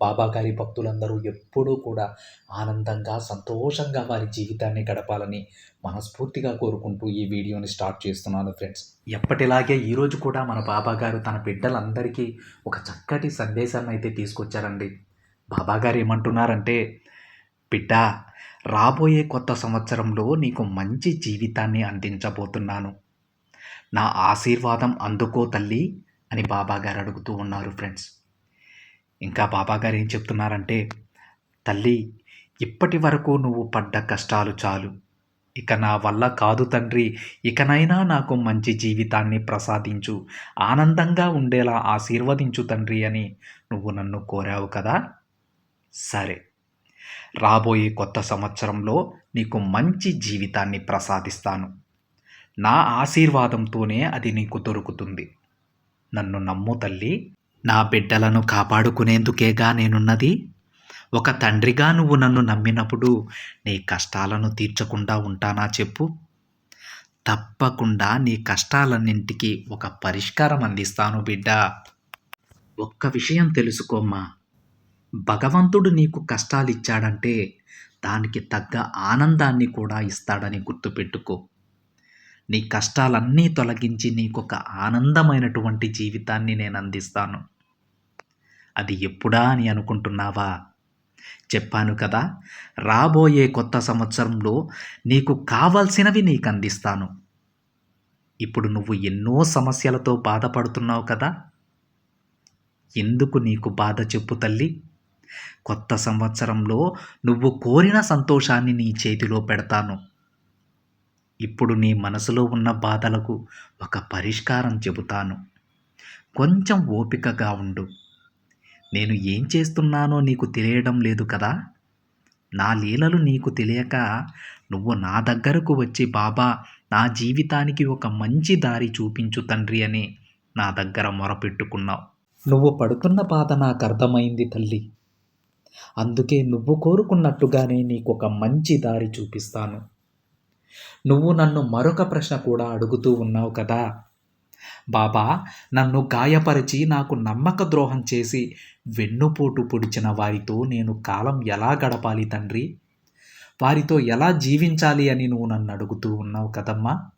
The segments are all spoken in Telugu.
బాబా గారి భక్తులందరూ ఎప్పుడూ కూడా ఆనందంగా సంతోషంగా వారి జీవితాన్ని గడపాలని మనస్ఫూర్తిగా కోరుకుంటూ ఈ వీడియోని స్టార్ట్ చేస్తున్నాను ఫ్రెండ్స్. ఎప్పటిలాగే ఈరోజు కూడా మన బాబా గారు తన బిడ్డలందరికీ ఒక చక్కటి సందేశాన్ని అయితే తీసుకొచ్చారండి. బాబా గారు ఏమంటున్నారంటే బిడ్డ రాబోయే కొత్త సంవత్సరంలో నీకు మంచి జీవితాన్ని అందించబోతున్నాను. నా ఆశీర్వాదం అందుకో తల్లి అని బాబాగారు అడుగుతూ ఉన్నారు ఫ్రెండ్స్. ఇంకా బాబాగారు ఏం చెప్తున్నారంటే తల్లి ఇప్పటి వరకు నువ్వు పడ్డ కష్టాలు చాలు. ఇక నా వల్ల కాదు తండ్రి. ఇకనైనా నాకు మంచి జీవితాన్ని ప్రసాదించు. ఆనందంగా ఉండేలా ఆశీర్వదించు తండ్రి అని నువ్వు నన్ను కోరావు కదా? సరే. రాబోయే కొత్త సంవత్సరంలో నీకు మంచి జీవితాన్ని ప్రసాదిస్తాను. నా ఆశీర్వాదంతోనే అది నీకు దొరుకుతుంది. నన్ను నమ్ము తల్లి. నా బిడ్డలను కాపాడుకునేందుకేగా నేనున్నది? ఒక తండ్రిగా నువ్వు నన్ను నమ్మినప్పుడు నీ కష్టాలను తీర్చకుండా ఉంటానా చెప్పు. తప్పకుండా నీ కష్టాలన్నింటికి ఒక పరిష్కారం అందిస్తాను బిడ్డ. ఒక్క విషయం తెలుసుకోమ్మా. భగవంతుడు నీకు కష్టాలు ఇచ్చాడంటే దానికి తగ్గ ఆనందాన్ని కూడా ఇస్తాడని గుర్తుపెట్టుకో. నీ కష్టాలన్నీ తొలగించి నీకు ఒక ఆనందమైనటువంటి జీవితాన్ని నేను అందిస్తాను. అది ఎప్పుడా అని అనుకుంటున్నావా? చెప్పాను కదా రాబోయే కొత్త సంవత్సరంలో నీకు కావలసినవి నీకు అందిస్తాను ఇప్పుడు నువ్వు ఎన్నో సమస్యలతో బాధపడుతున్నావు కదా? ఎందుకు నీకు బాధ చెప్పు తల్లి? కొత్త సంవత్సరంలో నువ్వు కోరిన సంతోషాన్ని నీ చేతిలో పెడతాను. ఇప్పుడు నీ మనసులో ఉన్న బాధలకు ఒక పరిష్కారం చెబుతాను. కొంచెం ఓపికగా ఉండు. నేను ఏం చేస్తున్నానో నీకు తెలియడం లేదు కదా? నా లీలలు నీకు తెలియక నువ్వు నా దగ్గరకు వచ్చి బాబా నా జీవితానికి ఒక మంచి దారి చూపించు తండ్రి అని నా దగ్గర మొరపెట్టుకున్నావు. నువ్వు పడుతున్న బాధ నాకు అర్థమైంది తల్లి. అందుకే నువ్వు కోరుకున్నట్టుగానే నీకు ఒక మంచి దారి చూపిస్తాను. నువ్వు నన్ను మరొక ప్రశ్న కూడా అడుగుతూ ఉన్నావు కదా. బాబా నన్ను గాయపరిచి నాకు నమ్మక ద్రోహం చేసి వెన్నుపోటు పొడిచిన వారితో నేను కాలం ఎలా గడపాలి తండ్రి? వారితో ఎలా జీవించాలి అని నువ్వు నన్ను అడుగుతూ ఉన్నావు కదమ్మా?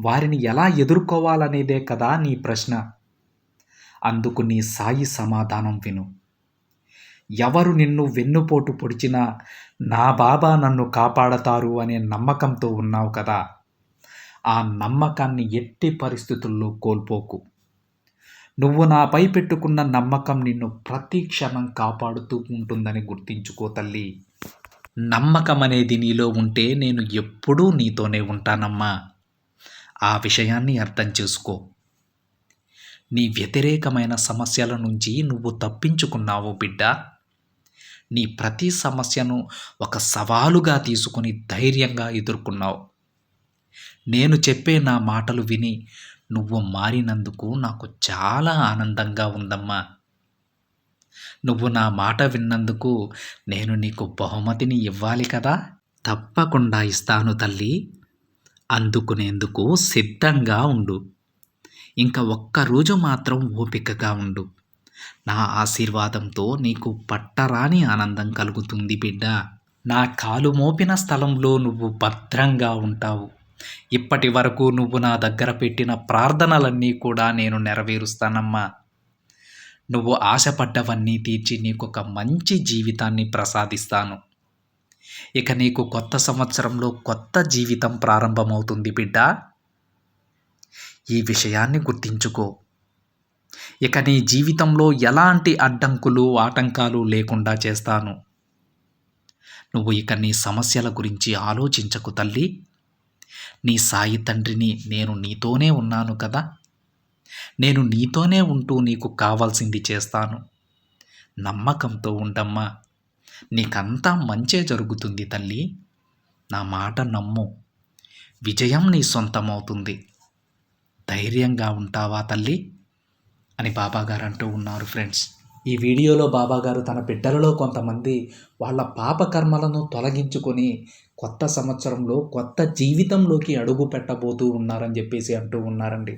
వారిని ఎలా ఎదుర్కోవాలనేదే కదా నీ ప్రశ్న. అందుకు నీ సాయి సమాధానం విను. ఎవరు నిన్ను వెన్నుపోటు పొడిచినా నా బాబా నన్ను కాపాడతారు అనే నమ్మకంతో ఉన్నావు కదా. ఆ నమ్మకాన్ని ఎట్టి పరిస్థితుల్లో కోల్పోకు. నువ్వు నాపై పెట్టుకున్న నమ్మకం నిన్ను ప్రతి క్షణం కాపాడుతూ ఉంటుందని గుర్తించుకో తల్లి. నమ్మకం అనేది నీలో ఉంటే నేను ఎప్పుడూ నీతోనే ఉంటానమ్మా. ఆ విషయాన్ని అర్థం చేసుకో. నీ వ్యతిరేకమైన సమస్యల నుంచి నువ్వు తప్పించుకున్నావు బిడ్డ. నీ ప్రతి సమస్యను ఒక సవాలుగా తీసుకుని ధైర్యంగా ఎదుర్కొన్నావు. నేను చెప్పే నా మాటలు విని నువ్వు మారినందుకు నాకు చాలా ఆనందంగా ఉందమ్మా. నువ్వు నా మాట విన్నందుకు నేను నీకు బహుమతిని ఇవ్వాలి కదా? తప్పకుండా ఇస్తాను తల్లి. అందుకునేందుకు సిద్ధంగా ఉండు. ఇంకా ఒక్కరోజు మాత్రం ఓపికగా ఉండు. నా ఆశీర్వాదంతో నీకు పట్టరాని ఆనందం కలుగుతుంది బిడ్డ. నా కాలు మోపిన స్థలంలో నువ్వు భద్రంగా ఉంటావు. ఇప్పటి వరకు నువ్వు నా దగ్గర పెట్టిన ప్రార్థనలన్నీ కూడా నేను నెరవేరుస్తానమ్మా. నువ్వు ఆశపడ్డవన్నీ తీర్చి నీకు ఒక మంచి జీవితాన్ని ప్రసాదిస్తాను. ఇక నీకు కొత్త సంవత్సరంలో కొత్త జీవితం ప్రారంభమవుతుంది బిడ్డ. ఈ విషయాన్ని గుర్తించుకో. ఇక నీ జీవితంలో ఎలాంటి అడ్డంకులు ఆటంకాలు లేకుండా చేస్తాను. నువ్వు ఇక నీ సమస్యల గురించి ఆలోచించకు తల్లి. నీ సాయి తండ్రిని నేను నీతోనే ఉన్నాను కదా. నేను నీతోనే ఉంటూ నీకు కావాల్సింది చేస్తాను. నమ్మకంతో ఉండమ్మా. నీకంతా మంచే జరుగుతుంది తల్లి. నా మాట నమ్ము. విజయం నీ సొంతమవుతుంది. ధైర్యంగా ఉంటావా తల్లి? అని బాబాగారు అంటూ ఉన్నారు ఫ్రెండ్స్. ఈ వీడియోలో బాబాగారు తన బిడ్డలలో కొంతమంది వాళ్ళ పాపకర్మలను తొలగించుకొని కొత్త సంవత్సరంలో కొత్త జీవితంలోకి అడుగు పెట్టబోతూ ఉన్నారని చెప్పేసి అంటూ ఉన్నారండి.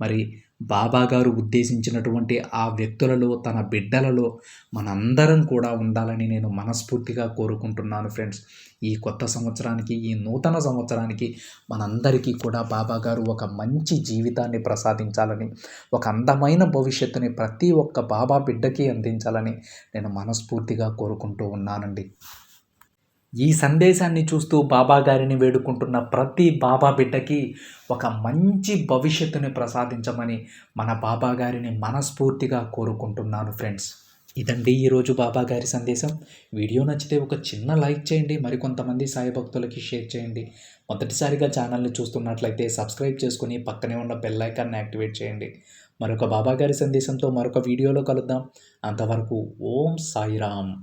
మరి బాబా గారు ఉద్దేశించినటువంటి ఆ వ్యక్తులలో తన బిడ్డలలో మనందరం కూడా ఉండాలని నేను మనస్ఫూర్తిగా కోరుకుంటున్నాను ఫ్రెండ్స్. ఈ కొత్త సంవత్సరానికి ఈ నూతన సంవత్సరానికి మనందరికీ కూడా బాబా గారు ఒక మంచి జీవితాన్ని ప్రసాదించాలని ఒక అందమైన భవిష్యత్తుని ప్రతి ఒక్క బాబా బిడ్డకి అందించాలని నేను మనస్ఫూర్తిగా కోరుకుంటూ ఉన్నానండి. ఈ సందేశాన్ని చూస్తూ బాబా గారిని వేడుకుంటున్న ప్రతి బాబా బిడ్డకి ఒక మంచి భవిష్యత్తుని ప్రసాదించమని మన బాబా గారిని మనస్ఫూర్తిగా కోరుకుంటున్నాను ఫ్రెండ్స్. ఇదండి ఈరోజు బాబా గారి సందేశం. వీడియో నచ్చితే ఒక చిన్న లైక్ చేయండి మరికొంతమంది సాయి భక్తులకి షేర్ చేయండి. మొదటిసారిగా ఛానల్ని చూస్తున్నట్లయితే సబ్స్క్రైబ్ చేసుకుని పక్కనే ఉన్న బెల్ ఐకాన్ని యాక్టివేట్ చేయండి. మరొక బాబా గారి సందేశంతో మరొక వీడియోలో కలుద్దాం. అంతవరకు ఓం సాయిరామ్.